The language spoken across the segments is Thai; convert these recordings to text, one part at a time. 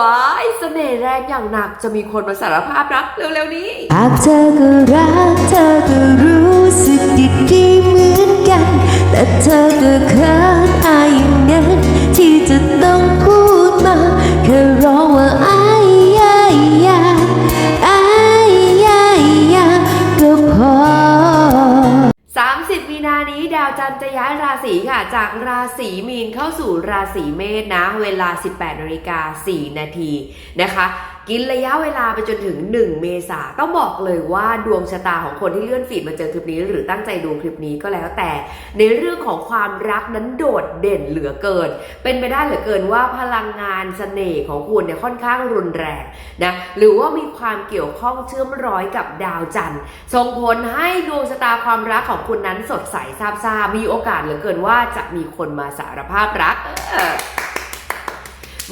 ว้ายเสน่ห์แรงอย่างหนักจะมีคนมาสารภาพรักเร็วๆนี้หากเธอก็รักเธอ นานี้ดาวจันทร์จะย้ายราศีค่ะ จากราศีมีนเข้าสู่ราศีเมษนะ เวลา 18นาฬิกา4นาทีนะคะ กินระยะเวลาไปจนถึง 1 เมษาต้องบอกเลยว่าดวงชะตาของคนที่เลื่อนฟีดมาเจอคลิปนี้ หรือตั้งใจดูคลิปนี้ก็แล้วแต่ ในเรื่องของความรักนั้นโดดเด่นเหลือเกิน เป็นไปได้เหลือเกินว่าพลังงานเสน่ห์ของคุณเนี่ยค่อนข้างรุนแรงนะหรือว่ามีความเกี่ยวข้องเชื่อมร้อยกับดาวจันทร์ส่งผลให้ดวงชะตาความรักของคุณนั้นสดใสซาบซ่ามีโอกาสเหลือเกินว่าจะมีคนมาสารภาพรักเออ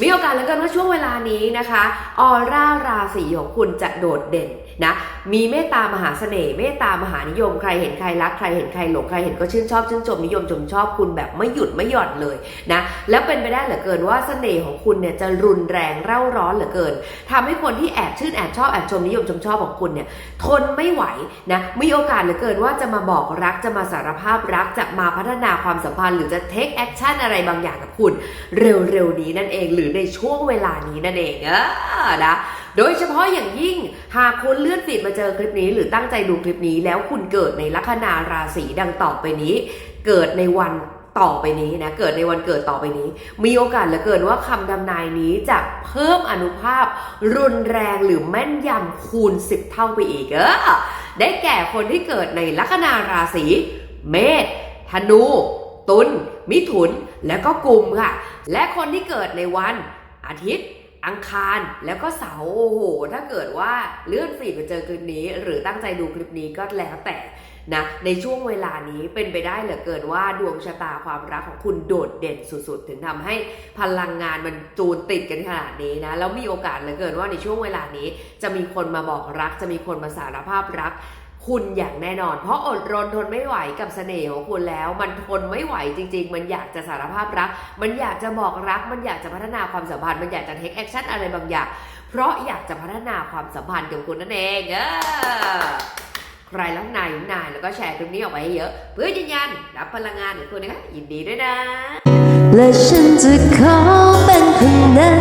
มีโอกาสเหลือเกินว่าช่วงเวลานี้นะคะ ออร่าราศีของคุณจะโดดเด่นนะ มีเมตตามหาเสน่ห์เมตตามหานิยมใครเห็นใครรักใครเห็นใครหลงใครเห็นก็ชื่นชอบชื่นชมนิยมชมชอบคุณแบบไม่หยุดไม่หย่อนเลยนะแล้วเป็นไปได้เหลือเกินว่าเสน่ห์ของคุณเนี่ยจะรุนแรงเร่าร้อนเหลือเกินทำให้คนที่แอบชื่นแอบชอบแอบชมนิยมชมชอบของคุณเนี่ยทนไม่ไหวนะมีโอกาสเหลือเกินว่าจะมาบอกรักจะมาสารภาพรักจะมาพัฒนาความสัมพันธ์ หรือจะเทคแอคชั่นอะไรบางอย่างกับคุณ เร็วๆนี้นั่นเองหรือในช่วงเวลานี้นั่นเองเออนะ โดยเฉพาะอย่างยิ่งหากคุณเลื่อนฟีดมาเจอคลิปนี้ หรือตั้งใจดูคลิปนี้ แล้วคุณเกิดในลัคนาราศีดังต่อไปนี้ เกิดในวันต่อไปนี้นะเกิดในวันเกิดต่อไปนี้ มีโอกาสเหลือเกินว่าคำทำนายนี้จะเพิ่มอนุภาพ รุนแรงหรือแม่นยำคูณ 10 เท่าไปอีกเออได้แก่คนที่เกิดในลัคนาราศีเมษธนู ตุลมิถุน และก็กุมค่ะ และคนที่เกิดในวันอาทิตย์ อังคารแล้วก็เสาร์โอ้โห ถ้าเกิดว่าเลื่อนฟีดมาเจอคลิปนี้ หรือตั้งใจดูคลิปนี้ก็แล้วแต่นะในช่วงเวลานี้เป็นไปได้เหลือเกินว่าดวงชะตาความรักของคุณโดดเด่นสุดๆ ถึงทำให้พลังงานมันจูนติดกันขนาดนี้นะแล้วมีโอกาสเหลือเกินว่าในช่วงเวลานี้ จะมีคนมาบอกรัก จะมีคนมาสารภาพรัก คุณอย่างแน่นอน เพราะอดรนทนไม่ไหวกับเสน่ห์ของคุณแล้ว มันทนไม่ไหวจริง ๆ มันอยากจะสารภาพรัก มันอยากจะบอกรัก มันอยากจะพัฒนาความสัมพันธ์มันอยากจะเทคแอคชั่นอะไรบางอย่าง เพราะอยากจะพัฒนาความสัมพันธ์กับคุณนั่นเองเออใครรักนายนายแล้วก็แชร์คลิปนี้ออกไปให้เยอะ เพื่อยืนยันรับพลังงานของคุณนะคะยินดีด้วยนะ และฉันจะขอเป็นคนนั้น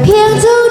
片足。